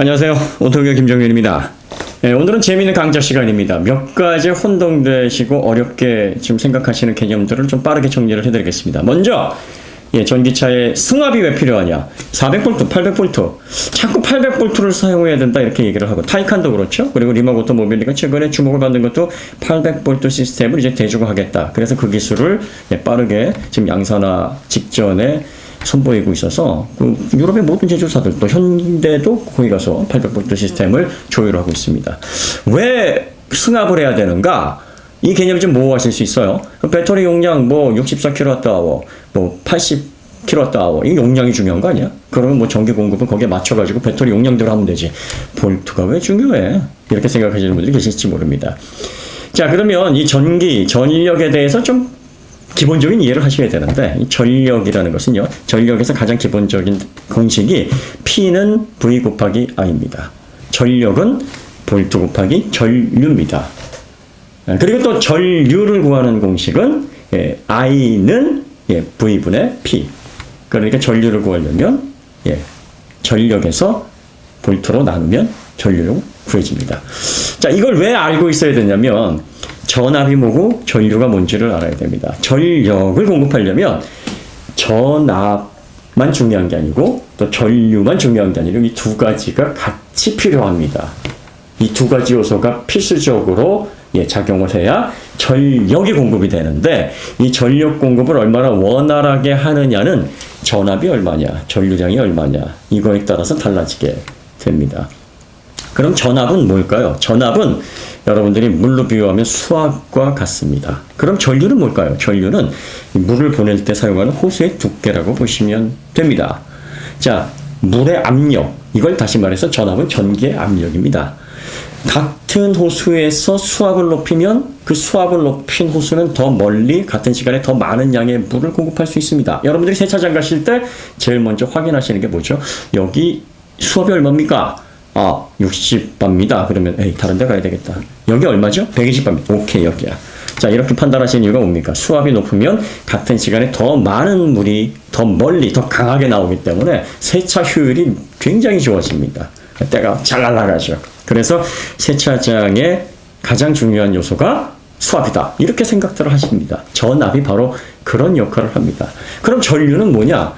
안녕하세요. 오토교 김정윤입니다. 네, 오늘은 재미있는 강좌 시간입니다. 몇 가지 혼동되시고 어렵게 지금 생각하시는 개념들을 좀 빠르게 정리를 해드리겠습니다. 먼저, 예, 전기차에 승합이 왜 필요하냐? 400V, 800V. 자꾸 800V를 사용해야 된다 이렇게 얘기를 하고 타이칸도 그렇죠. 그리고 리마고토 모빌리가 최근에 주목을 받는 것도 800V 시스템을 이제 대중화하겠다. 그래서 그 기술을 예, 빠르게 지금 양산화 직전에 선보이고 있어서 그 유럽의 모든 제조사들 또 현대도 거기 가서 800V 시스템을 조율하고 있습니다. 왜 승합을 해야 되는가? 이 개념을 좀 모호하실 수 있어요. 그 배터리 용량 뭐 64kWh, 뭐 80kWh 이 용량이 중요한 거 아니야? 그러면 뭐 전기 공급은 거기에 맞춰가지고 배터리 용량대로 하면 되지. 볼트가 왜 중요해? 이렇게 생각하시는 분들이 계실지 모릅니다. 자 그러면 이 전기, 전력에 대해서 좀 기본적인 이해를 하셔야 되는데 이 전력이라는 것은요 전력에서 가장 기본적인 공식이 P는 V 곱하기 I입니다. 전력은 볼트 곱하기 전류입니다. 아, 그리고 또 전류를 구하는 공식은 예, I는 예, V분의 P. 그러니까 전류를 구하려면 예, 전력에서 볼트로 나누면 전류로 구해집니다. 자, 이걸 왜 알고 있어야 되냐면 전압이 뭐고 전류가 뭔지를 알아야 됩니다. 전력을 공급하려면 전압만 중요한 게 아니고 또 전류만 중요한 게 아니고 이 두 가지가 같이 필요합니다. 이 두 가지 요소가 필수적으로 예, 작용을 해야 전력이 공급이 되는데 이 전력 공급을 얼마나 원활하게 하느냐는 전압이 얼마냐, 전류량이 얼마냐 이거에 따라서 달라지게 됩니다. 그럼 전압은 뭘까요? 전압은 여러분들이 물로 비유하면 수압과 같습니다. 그럼 전류는 뭘까요? 전류는 물을 보낼 때 사용하는 호수의 두께라고 보시면 됩니다. 자, 물의 압력. 이걸 다시 말해서 전압은 전기의 압력입니다. 같은 호수에서 수압을 높이면 그 수압을 높인 호수는 더 멀리 같은 시간에 더 많은 양의 물을 공급할 수 있습니다. 여러분들이 세차장 가실 때 제일 먼저 확인하시는 게 뭐죠? 여기 수압이 얼마입니까? 아, 60바입니다. 그러면 에이, 다른 데 가야 되겠다. 여기 얼마죠? 120바입니다. 오케이, 여기야. 자, 이렇게 판단하시는 이유가 뭡니까? 수압이 높으면 같은 시간에 더 많은 물이 더 멀리, 더 강하게 나오기 때문에 세차 효율이 굉장히 좋아집니다. 때가 잘 날아가죠. 그래서 세차장의 가장 중요한 요소가 수압이다. 이렇게 생각들을 하십니다. 전압이 바로 그런 역할을 합니다. 그럼 전류는 뭐냐?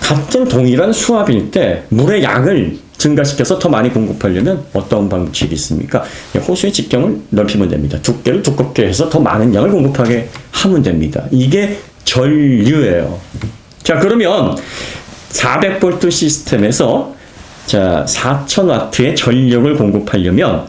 같은 동일한 수압일 때 물의 양을 증가시켜서 더 많이 공급하려면 어떤 방식이 있습니까? 예, 호수의 직경을 넓히면 됩니다. 두께를 두껍게 해서 더 많은 양을 공급하게 하면 됩니다. 이게 전류예요. 자, 그러면 400V 시스템에서 자, 4000W의 전력을 공급하려면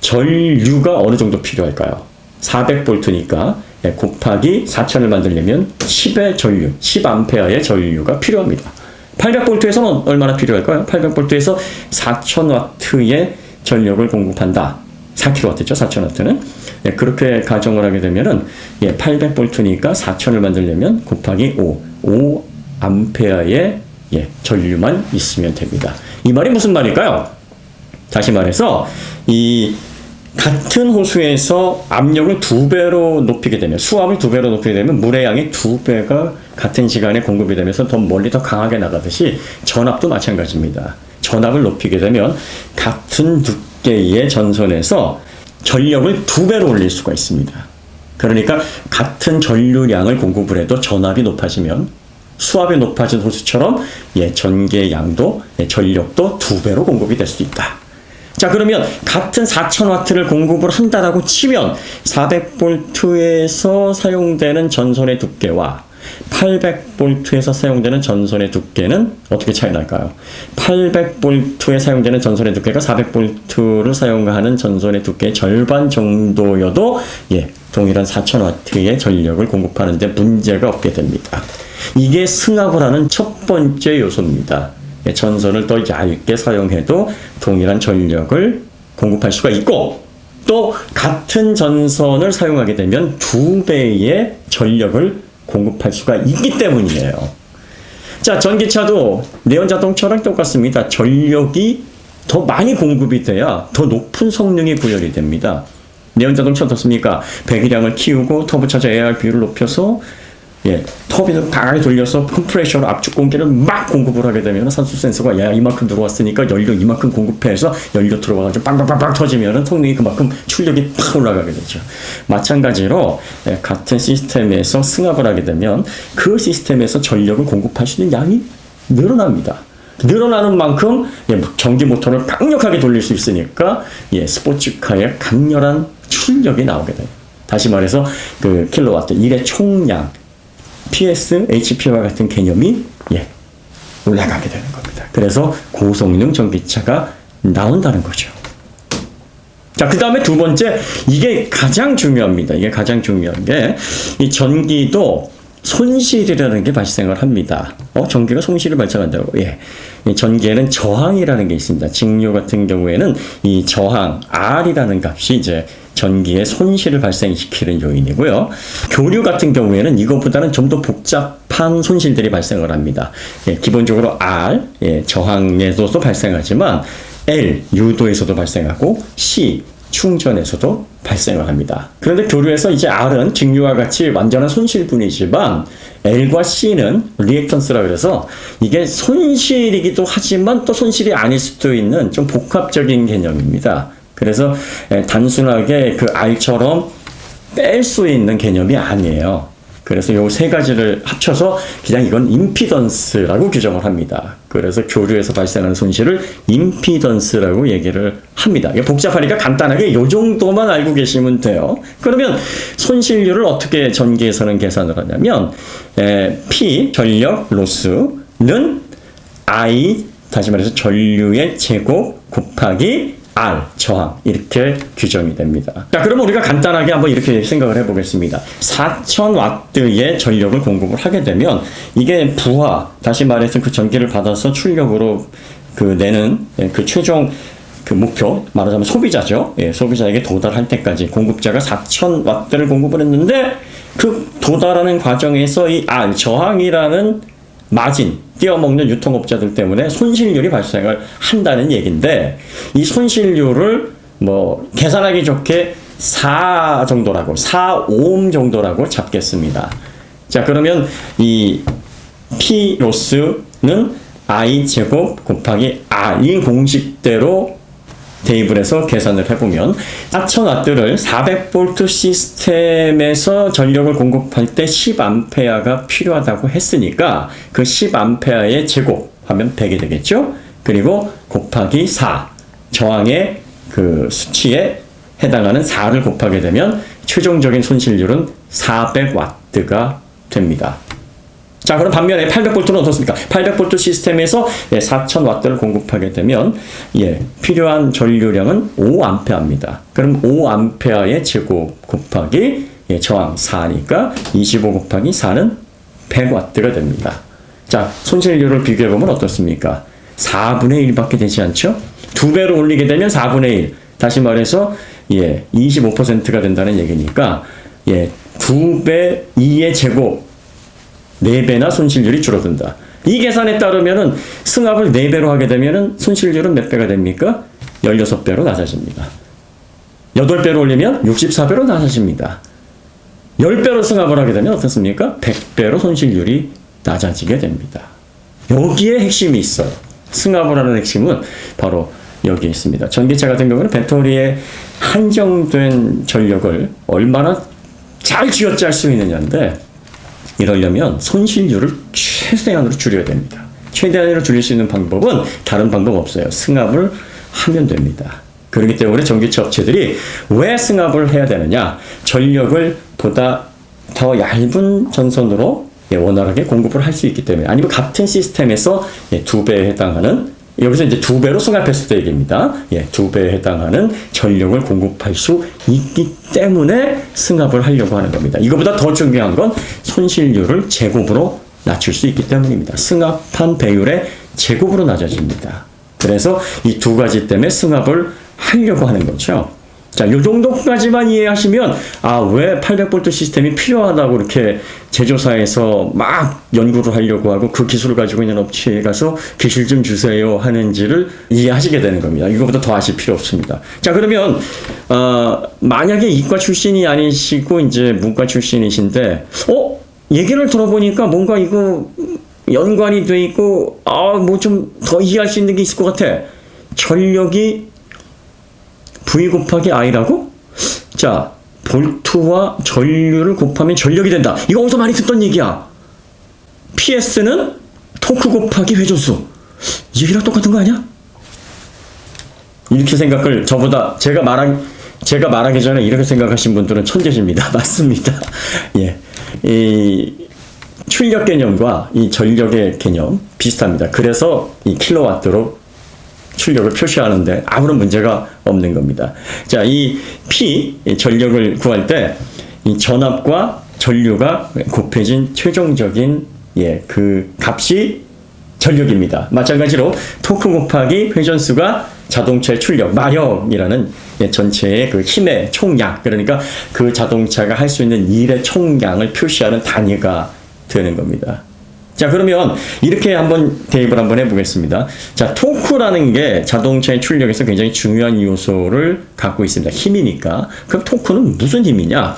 전류가 어느 정도 필요할까요? 400V니까 예, 곱하기 4000을 만들려면 10의 전류, 10A의 전류가 필요합니다. 800V에서는 얼마나 필요할까요? 800V에서 4000W의 전력을 공급한다. 4kW죠, 4000W는. 예, 그렇게 가정을 하게 되면은, 예, 800V니까 4000을 만들려면 곱하기 5, 5A의 예, 전류만 있으면 됩니다. 이 말이 무슨 말일까요? 다시 말해서, 이 같은 호수에서 압력을 두 배로 높이게 되면 수압을 두 배로 높이게 되면 물의 양이 두 배가 같은 시간에 공급이 되면서 더 멀리 더 강하게 나가듯이 전압도 마찬가지입니다. 전압을 높이게 되면 같은 두께의 전선에서 전력을 두 배로 올릴 수가 있습니다. 그러니까 같은 전류량을 공급을 해도 전압이 높아지면 수압이 높아진 호수처럼 예, 전기의 양도 예, 전력도 두 배로 공급이 될 수 있다. 자, 그러면 같은 4000W를 공급을 한다라고 치면 400V에서 사용되는 전선의 두께와 800V에서 사용되는 전선의 두께는 어떻게 차이 날까요? 800V에 사용되는 전선의 두께가 400V를 사용하는 전선의 두께의 절반 정도여도 예, 동일한 4000W의 전력을 공급하는데 문제가 없게 됩니다. 이게 승합을 하는 첫 번째 요소입니다. 예, 전선을 더 얇게 사용해도 동일한 전력을 공급할 수가 있고 또 같은 전선을 사용하게 되면 두 배의 전력을 공급할 수가 있기 때문이에요. 자, 전기차도 내연 자동차랑 똑같습니다. 전력이 더 많이 공급이 돼야 더 높은 성능이 구현이 됩니다. 내연 자동차 어떻습니까? 배기량을 키우고 터보차저 ARB를 높여서 예, 터빈을 강하게 돌려서 컴프레셔로 압축 공기를 막 공급을 하게 되면 산소 센서가 야 이만큼 들어왔으니까 연료 이만큼 공급해서 연료 들어가가지고 빵빵빵빵 터지면은 성능이 그만큼 출력이 팍 올라가게 되죠. 마찬가지로 예, 같은 시스템에서 승합을 하게 되면 그 시스템에서 전력을 공급할 수 있는 양이 늘어납니다. 늘어나는 만큼 예, 전기 모터를 강력하게 돌릴 수 있으니까 예, 스포츠카의 강렬한 출력이 나오게 돼요. 다시 말해서 그 킬로와트 일의 총량 PS, HP와 같은 개념이 예, 올라가게 되는 겁니다. 그래서 고성능 전기차가 나온다는 거죠. 자, 그 다음에 두 번째, 이게 가장 중요합니다. 이게 가장 중요한 게, 이 전기도 손실이라는 게 발생을 합니다. 어, 전기가 손실을 발생한다고. 예. 이 전기에는 저항이라는 게 있습니다. 직류 같은 경우에는 이 저항, R이라는 값이 이제 전기의 손실을 발생시키는 요인이고요. 교류 같은 경우에는 이것보다는 좀 더 복잡한 손실들이 발생을 합니다. 예, 기본적으로 R, 예, 저항에서도 발생하지만 L, 유도에서도 발생하고 C, 충전에서도 발생을 합니다. 그런데 교류에서 이제 R은 직류와 같이 완전한 손실분이지만 L과 C는 리액턴스라 그래서 이게 손실이기도 하지만 또 손실이 아닐 수도 있는 좀 복합적인 개념입니다. 그래서 에, 단순하게 그 R처럼 뺄 수 있는 개념이 아니에요. 그래서 요 세 가지를 합쳐서 그냥 이건 임피던스라고 규정을 합니다. 그래서 교류에서 발생하는 손실을 임피던스라고 얘기를 합니다. 이게 복잡하니까 간단하게 요 정도만 알고 계시면 돼요. 그러면 손실률을 어떻게 전기에서는 계산을 하냐면 에, P 전력 로스는 I 다시 말해서 전류의 제곱 곱하기 R 저항 이렇게 규정이 됩니다. 자, 그러면 우리가 간단하게 한번 이렇게 생각을 해보겠습니다. 4,000와트의 전력을 공급을 하게 되면 이게 부하 다시 말해서 그 전기를 받아서 출력으로 그 내는 예, 그 최종 그 목표 말하자면 소비자죠. 예, 소비자에게 도달할 때까지 공급자가 4,000와트를 공급을 했는데 그 도달하는 과정에서 이 R 저항이라는 마진 띄어먹는 유통업자들 때문에 손실률이 발생을 한다는 얘기인데 이 손실률을 뭐 계산하기 좋게 4 정도라고 4 오hm 정도라고 잡겠습니다. 자 그러면 이 P 로스는 I 제곱 곱하기 R 이 공식대로 해서 계산을 해보면 4000와트를 400V 시스템에서 전력을 공급할 때 10A가 필요하다고 했으니까 그 10A의 제곱하면 100이 되겠죠? 그리고 곱하기 4 저항의 그 수치에 해당하는 4를 곱하게 되면 최종적인 손실률은 400W가 됩니다. 자, 그럼 반면에 800V는 어떻습니까? 800V 시스템에서 예, 4000W를 공급하게 되면 예, 필요한 전류량은 5A입니다. 그럼 5A의 제곱 곱하기 예, 저항 4니까 25 곱하기 4는 100W가 됩니다. 자, 손실률을 비교해 보면 어떻습니까? 4분의 1밖에 되지 않죠? 두 배로 올리게 되면 4분의 1. 다시 말해서 예, 25%가 된다는 얘기니까 예, 2배 2의 제곱 4배나 손실률이 줄어든다. 이 계산에 따르면은 승합을 4배로 하게 되면은 손실률은 몇 배가 됩니까? 16배로 낮아집니다. 8배로 올리면 64배로 낮아집니다. 10배로 승합을 하게 되면 어떻습니까? 100배로 손실률이 낮아지게 됩니다. 여기에 핵심이 있어요. 승합을 하는 핵심은 바로 여기에 있습니다. 전기차 같은 경우는 배터리의 한정된 전력을 얼마나 잘 쥐어짤 수 있느냐인데 이러려면 손실률을 최대한으로 줄여야 됩니다. 최대한으로 줄일 수 있는 방법은 다른 방법 없어요. 승합을 하면 됩니다. 그렇기 때문에 전기차 업체들이 왜 승합을 해야 되느냐? 전력을 보다 더 얇은 전선으로 예, 원활하게 공급을 할 수 있기 때문에 아니면 같은 시스템에서 예, 두 배에 해당하는 여기서 이제 두 배로 승합했을 때 얘기입니다. 예, 두 배에 해당하는 전력을 공급할 수 있기 때문에 승합을 하려고 하는 겁니다. 이거보다 더 중요한 건 손실률을 제곱으로 낮출 수 있기 때문입니다. 승합한 배율의 제곱으로 낮아집니다. 그래서 이 두 가지 때문에 승합을 하려고 하는 거죠. 자, 요 정도까지만 이해하시면, 아, 왜 800V 시스템이 필요하다고 이렇게 제조사에서 막 연구를 하려고 하고 그 기술을 가지고 있는 업체에 가서 기술 좀 주세요 하는지를 이해하시게 되는 겁니다. 이거보다 더 아실 필요 없습니다. 자, 그러면, 어, 만약에 이과 출신이 아니시고 이제 문과 출신이신데, 어? 얘기를 들어보니까 뭔가 이거 연관이 돼 있고 아 뭐 좀 더 이해할 수 있는 게 있을 것 같아. 전력이 V 곱하기 I라고? 자, 볼트와 전류를 곱하면 전력이 된다. 이거 어디서 많이 듣던 얘기야. PS는 토크 곱하기 회전수. 이 얘기랑 똑같은 거 아니야? 이렇게 생각을 저보다 제가 말한 제가 말하기 전에 이렇게 생각하신 분들은 천재십니다. 맞습니다. 예. 이 출력 개념과 이 전력의 개념 비슷합니다. 그래서 이 킬로와트로 출력을 표시하는데 아무런 문제가 없는 겁니다. 자, 이 P 이 전력을 구할 때 이 전압과 전류가 곱해진 최종적인 예, 그 값이 전력입니다. 마찬가지로 토크 곱하기 회전수가 자동차의 출력, 마력이라는 예, 전체의 그 힘의 총량, 그러니까 그 자동차가 할 수 있는 일의 총량을 표시하는 단위가 되는 겁니다. 자, 그러면 이렇게 한번 대입을 한번 해보겠습니다. 자, 토크라는 게 자동차의 출력에서 굉장히 중요한 요소를 갖고 있습니다. 힘이니까. 그럼 토크는 무슨 힘이냐?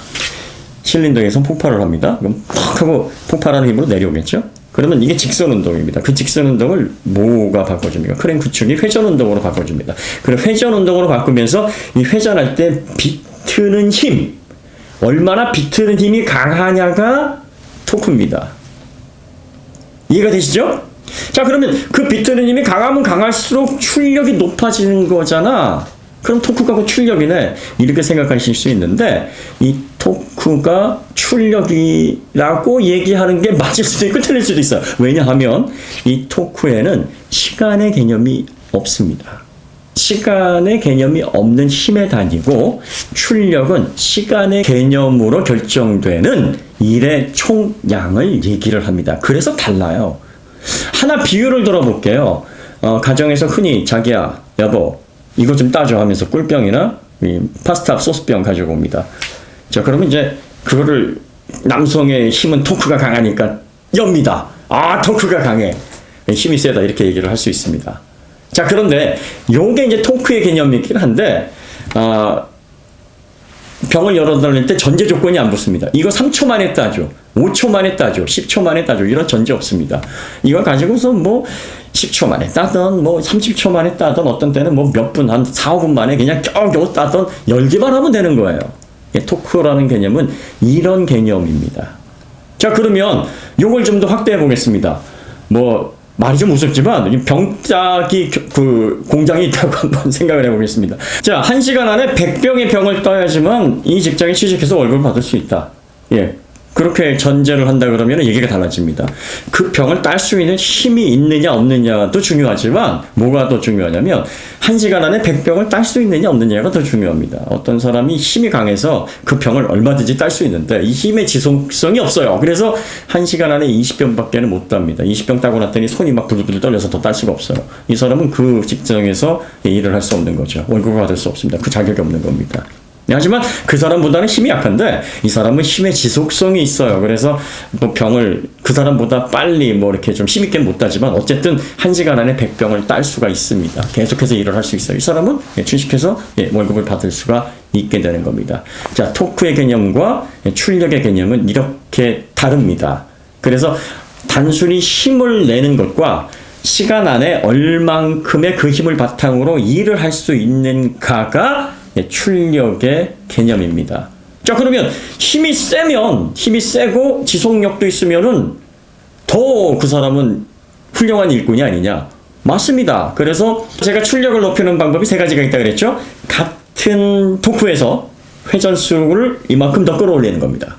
실린더에서 폭발을 합니다. 그럼 팍 하고 폭발하는 힘으로 내려오겠죠? 그러면 이게 직선 운동입니다. 그 직선 운동을 뭐가 바꿔줍니까? 크랭크 축이 회전 운동으로 바꿔줍니다. 그럼 회전 운동으로 바꾸면서 이 회전할 때 비트는 힘, 얼마나 비트는 힘이 강하냐가 토크입니다. 이해가 되시죠? 자, 그러면 그 비트는 힘이 강하면 강할수록 출력이 높아지는 거잖아. 그럼 토크가 그 출력이네. 이렇게 생각하실 수 있는데, 이 토크가 출력이라고 얘기하는 게 맞을 수도 있고 틀릴 수도 있어요. 왜냐하면 이 토크에는 시간의 개념이 없습니다. 시간의 개념이 없는 힘의 단위고 출력은 시간의 개념으로 결정되는 일의 총량을 얘기를 합니다. 그래서 달라요. 하나 비유를 들어볼게요. 어, 가정에서 흔히 자기야, 여보, 이거 좀 따줘 하면서 꿀병이나 이 파스타 소스병 가지고 옵니다. 자, 그러면 이제 그거를 남성의 힘은 토크가 강하니까 엽니다. 아, 토크가 강해. 힘이 세다. 이렇게 얘기를 할 수 있습니다. 자, 그런데 요게 이제 토크의 개념이긴 한데, 아, 병을 열어달릴 때 전제 조건이 안 붙습니다. 이거 3초 만에 따죠. 5초 만에 따죠. 10초 만에 따죠. 이런 전제 없습니다. 이거 가지고서 뭐 10초 만에 따던 뭐 30초 만에 따던 어떤 때는 뭐 몇 분, 한 4, 5분 만에 그냥 겨우겨우 따던 열기만 하면 되는 거예요. 예, 토크라는 개념은 이런 개념입니다. 자, 그러면 요걸 좀 더 확대해 보겠습니다. 뭐 말이 좀이 병짜기 겨- 그 공장이 있다고 한번 생각을 해보겠습니다. 자, 한 시간 안에 100병의 병을 떠야지만 이 직장에 취직해서 월급을 받을 수 있다. 예. 그렇게 전제를 한다 그러면 얘기가 달라집니다. 그 병을 딸 수 있는 힘이 있느냐 없느냐도 중요하지만 뭐가 더 중요하냐면 한 시간 안에 100병을 딸 수 있느냐 없느냐가 더 중요합니다. 어떤 사람이 힘이 강해서 그 병을 얼마든지 딸 수 있는데 이 힘의 지속성이 없어요. 그래서 한 시간 안에 20병밖에는 못 답니다. 20병 따고 났더니 손이 막 부들부들 떨려서 더 딸 수가 없어요. 이 사람은 그 직장에서 일을 할 수 없는 거죠. 월급을 받을 수 없습니다. 그 자격이 없는 겁니다. 네, 하지만 그 사람보다는 힘이 약한데 이 사람은 힘의 지속성이 있어요. 그래서 뭐 병을 그 사람보다 빨리 뭐 이렇게 좀 힘있게 못 따지만 어쨌든 한 시간 안에 100병을 딸 수가 있습니다. 계속해서 일을 할 수 있어요. 이 사람은 예, 취직해서 예, 월급을 받을 수가 있게 되는 겁니다. 자, 토크의 개념과 예, 출력의 개념은 이렇게 다릅니다. 그래서 단순히 힘을 내는 것과 시간 안에 얼만큼의 그 힘을 바탕으로 일을 할 수 있는가가 예, 출력의 개념입니다. 자, 그러면 힘이 세면, 힘이 세고 지속력도 있으면은 더 그 사람은 훌륭한 일꾼이 아니냐? 맞습니다. 그래서 제가 출력을 높이는 방법이 세 가지가 있다 그랬죠? 같은 토크에서 회전수를 이만큼 더 끌어올리는 겁니다.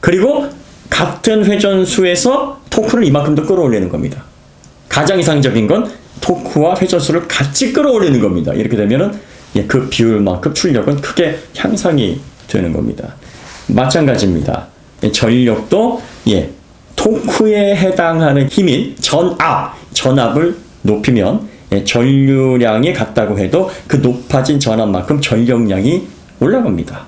그리고 같은 회전수에서 토크를 이만큼 더 끌어올리는 겁니다. 가장 이상적인 건 토크와 회전수를 같이 끌어올리는 겁니다. 이렇게 되면은 예, 그 비율만큼 출력은 크게 향상이 되는 겁니다. 마찬가지입니다. 예, 전력도 예, 토크에 해당하는 힘인 전압, 전압을 높이면 예, 전류량이 같다고 해도 그 높아진 전압만큼 전력량이 올라갑니다.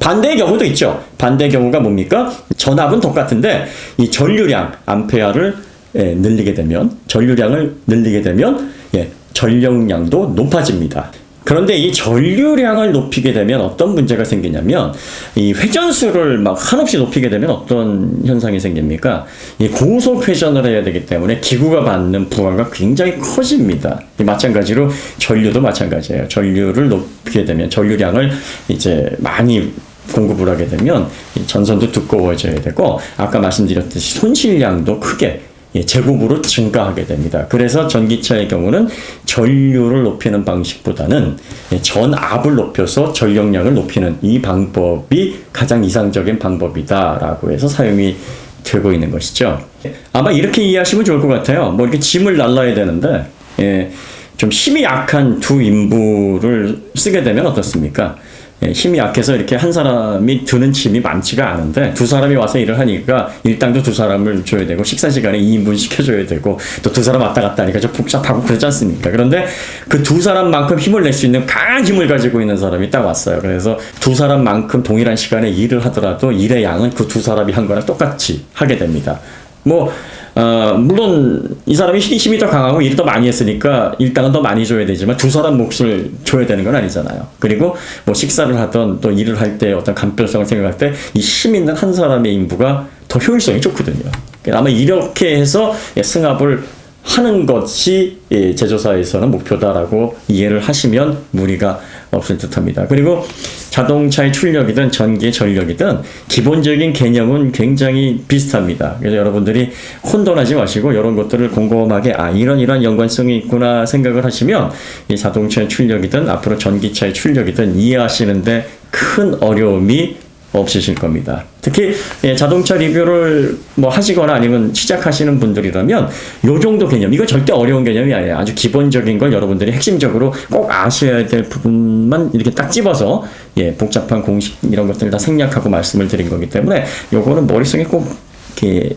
반대의 경우도 있죠. 반대의 경우가 뭡니까? 전압은 똑같은데 이 전류량 암페어를 예, 늘리게 되면 전류량을 늘리게 되면 예, 전력량도 높아집니다. 그런데 이 전류량을 높이게 되면 어떤 문제가 생기냐면 이 회전수를 막 한없이 높이게 되면 어떤 현상이 생깁니까? 이 고속 회전을 해야 되기 때문에 기구가 받는 부하가 굉장히 커집니다. 이 마찬가지로 전류도 마찬가지예요. 전류를 높이게 되면 전류량을 이제 많이 공급을 하게 되면 이 전선도 두꺼워져야 되고 아까 말씀드렸듯이 손실량도 크게 예, 제곱으로 증가하게 됩니다. 그래서 전기차의 경우는 전류를 높이는 방식보다는 예, 전압을 높여서 전력량을 높이는 이 방법이 가장 이상적인 방법이다라고 해서 사용이 되고 있는 것이죠. 아마 이렇게 이해하시면 좋을 것 같아요. 뭐 이렇게 짐을 날라야 되는데 예, 좀 힘이 약한 두 인부를 쓰게 되면 어떻습니까? 예, 힘이 약해서 이렇게 한 사람이 드는 짐이 많지가 않은데 두 사람이 와서 일을 하니까 일당도 두 사람을 줘야 되고 식사 시간에 2인분 시켜줘야 되고 또 두 사람 왔다 갔다 하니까 좀 복잡하고 그러지 않습니까? 그런데 그 두 사람만큼 힘을 낼 수 있는 강한 힘을 가지고 있는 사람이 딱 왔어요. 그래서 두 사람만큼 동일한 시간에 일을 하더라도 일의 양은 그 두 사람이 한 거랑 똑같이 하게 됩니다. 뭐 어, 물론 이 사람이 힘이 더 강하고 일을 더 많이 했으니까 일당은 더 많이 줘야 되지만 두 사람 몫을 줘야 되는 건 아니잖아요. 그리고 뭐 식사를 하던 또 일을 할 때 어떤 간편성을 생각할 때 이 힘 있는 한 사람의 인부가 더 효율성이 좋거든요. 그러니까 아마 이렇게 해서 예, 승합을 하는 것이 예, 제조사에서는 목표다라고 이해를 하시면 무리가 없을 듯 합니다. 그리고 자동차의 출력이든 전기의 전력이든 기본적인 개념은 굉장히 비슷합니다. 그래서 여러분들이 혼돈하지 마시고 이런 것들을 곰곰하게 아 이런 이런 연관성이 있구나 생각을 하시면 이 자동차의 출력이든 앞으로 전기차의 출력이든 이해하시는데 큰 어려움이 없으실 겁니다. 특히 예, 자동차 리뷰를 뭐 하시거나 아니면 시작하시는 분들이라면 요 정도 개념 이거 절대 어려운 개념이 아니에요. 아주 기본적인 걸 여러분들이 핵심적으로 꼭 아셔야 될 부분만 이렇게 딱 집어서 예, 복잡한 공식 이런 것들을 다 생략하고 말씀을 드린 거기 때문에 요거는 머릿속에 꼭 이렇게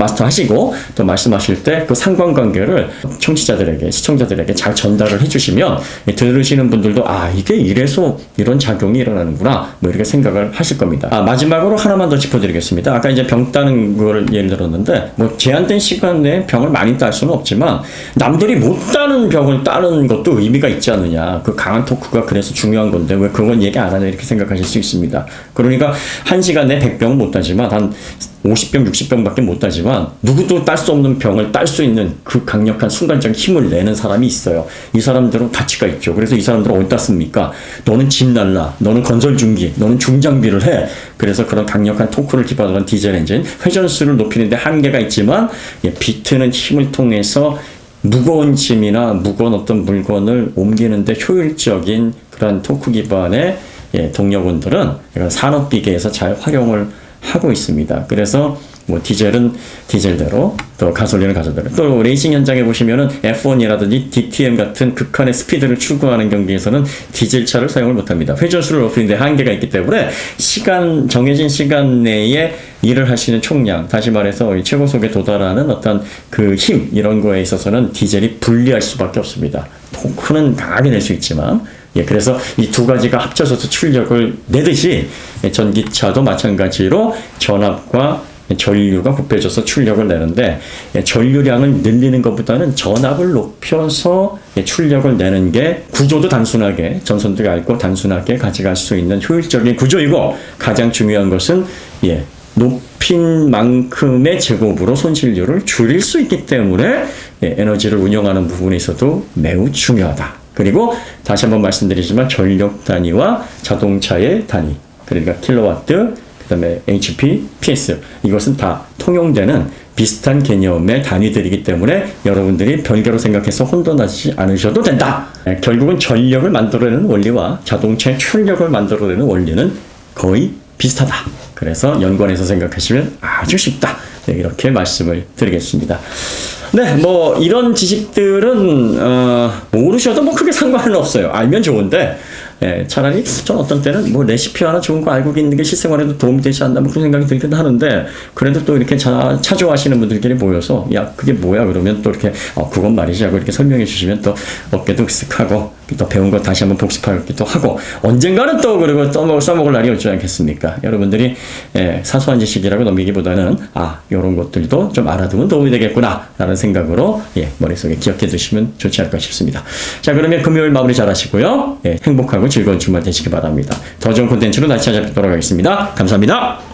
마스터하시고 또 말씀하실 때 그 상관관계를 청취자들에게 시청자들에게 잘 전달을 해주시면 이 들으시는 분들도 아 이게 이래서 이런 작용이 일어나는구나 뭐 이렇게 생각을 하실 겁니다. 아 마지막으로 하나만 더 짚어드리겠습니다. 아까 이제 병 따는 거를 예를 들었는데 뭐 제한된 시간 내에 병을 많이 딸 수는 없지만 남들이 못 따는 병을 따는 것도 의미가 있지 않느냐. 그 강한 토크가 그래서 중요한 건데 왜 그건 얘기 안 하냐 이렇게 생각하실 수 있습니다. 그러니까 한 시간 내 100병은 못 따지만 한 50병, 60병밖에 못 따지만 누구도 딸 수 없는 병을 딸 수 있는 그 강력한 순간적 힘을 내는 사람이 있어요. 이 사람들은 가치가 있죠. 그래서 이 사람들은 어디다 씁니까? 너는 집 날라, 너는 건설 중기, 너는 중장비를 해. 그래서 그런 강력한 토크를 기반으로 한 디젤 엔진, 회전수를 높이는데 한계가 있지만 예, 비트는 힘을 통해서 무거운 짐이나 무거운 어떤 물건을 옮기는데 효율적인 그런 토크 기반의 예, 동력원들은 이런 산업 비계에서 잘 활용을 하고 있습니다. 그래서 뭐 디젤은 디젤대로 또 가솔린은 가솔대로 또 레이싱 현장에 보시면은 F1이라든지 DTM 같은 극한의 스피드를 추구하는 경기에서는 디젤 차를 사용을 못합니다. 회전수를 높이는데 한계가 있기 때문에 시간 정해진 시간 내에 일을 있는 총량 다시 말해서 이 최고속에 도달하는 어떤 그 힘 이런 거에 있어서는 디젤이 불리할 수밖에 없습니다. 토크는 강하게 낼 수 있지만 예, 그래서 이 두 가지가 합쳐져서 출력을 내듯이 예, 전기차도 마찬가지로 전압과 전류가 곱해져서 출력을 내는데 예, 전류량을 늘리는 것보다는 전압을 높여서 예, 출력을 내는 게 구조도 단순하게 전선도 얇고 단순하게 가져갈 수 있는 효율적인 구조이고 가장 중요한 것은 예, 높인 만큼의 제곱으로 손실률을 줄일 수 있기 때문에 예, 에너지를 운영하는 부분에 있어도 매우 중요하다. 그리고 다시 한번 말씀드리지만 전력 단위와 자동차의 단위 그러니까 킬로와트 그다음에 HP, PS 이것은 다 통용되는 비슷한 개념의 단위들이기 때문에 여러분들이 별개로 생각해서 혼돈하지 않으셔도 된다. 예, 결국은 전력을 만들어내는 원리와 자동차의 출력을 만들어내는 원리는 거의 비슷하다. 그래서 연관해서 생각하시면 아주 쉽다. 네, 이렇게 말씀을 드리겠습니다. 네, 뭐 이런 지식들은 어, 모르셔도 뭐 크게 상관은 없어요. 알면 좋은데 예, 차라리 전 어떤 때는 뭐 레시피 하나 좋은 거 알고 있는 게 실생활에도 도움이 되지 않나 뭐 그런 생각이 들긴 하는데 그래도 또 이렇게 자, 차조하시는 분들끼리 모여서 야 그게 뭐야? 그러면 또 이렇게 어 그건 말이지 하고 이렇게 설명해 주시면 또 어깨도 쓱하고 또 배운 거 다시 한번 복습하기도 하고 언젠가는 또 그리고 써먹을, 써먹을 날이 오지 않겠습니까? 여러분들이 예, 사소한 지식이라고 넘기기보다는 아 이런 것들도 좀 알아두면 도움이 되겠구나라는 생각으로 예, 머릿속에 기억해 두시면 좋지 않을까 싶습니다. 자 그러면 금요일 마무리 잘 하시고요. 예, 행복하고 즐거운 주말 되시기 바랍니다. 더 좋은 콘텐츠로 다시 찾아뵙도록 하겠습니다. 감사합니다.